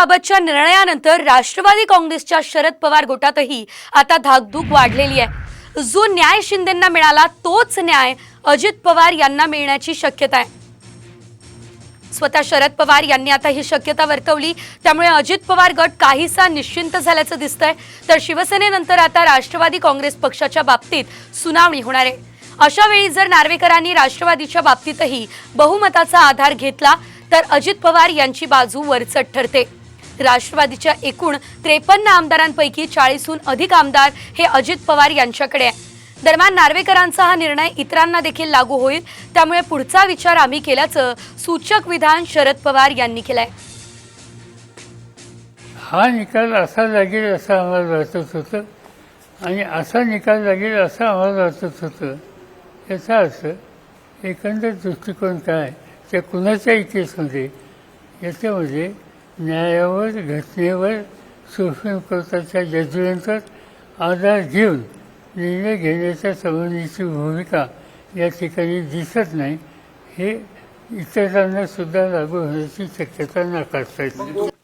याबाबतच्या निर्णयानंतर राष्ट्रवादी काँग्रेसच्या शरद पवार गटातही आता धाकधूक वाढलेली आहे. जो न्याय शिंदेंना मिळाला तोच न्याय अजित पवार यांना मिळण्याची शक्यता आहे. स्वतः शरद पवार यांनी आता ही शक्यता वर्तवली. त्यामुळे अजित पवार गट काहीसा निश्चिंत झाल्याचं दिसतंय. तर शिवसेनेनंतर आता राष्ट्रवादी काँग्रेस पक्षाच्या बाबतीत सुनावणी होणार आहे. अशा वेळी जर नार्वेकरांनी राष्ट्रवादीच्या बाबतीतही बहुमताचा आधार घेतला तर अजित पवार यांची बाजू वरचढ ठरते. राष्ट्रवादीच्या एकूण त्रेपन्न आमदारांपैकी चाळीसहून अधिक आमदार हे अजित पवार यांच्याकडे आहे. दरम्यान नार्वेकरांचा हा निर्णय इतरांना देखील लागू होईल त्यामुळे पुढचा विचार आम्ही केल्याचं सूचक विधान शरद पवार यांनी केलंय. हा निकाल असा लागेल असं आम्हाला वाटत होतं आणि असा निकाल लागेल असं आम्हाला वाटत होतं याचा अर्थ एकंदर दृष्टिकोन काय त्या कुणाच्या इतिहासमध्ये याच्यामध्ये न्यायावर घटनेवर सुप्रीम कोर्टाच्या जजमेंटवर आधार घेऊन निर्णय घेण्याच्या संबंधीची भूमिका या ठिकाणी दिसत नाही. हे इतरांना सुद्धा लागू होण्याची शक्यता नाकारता येते.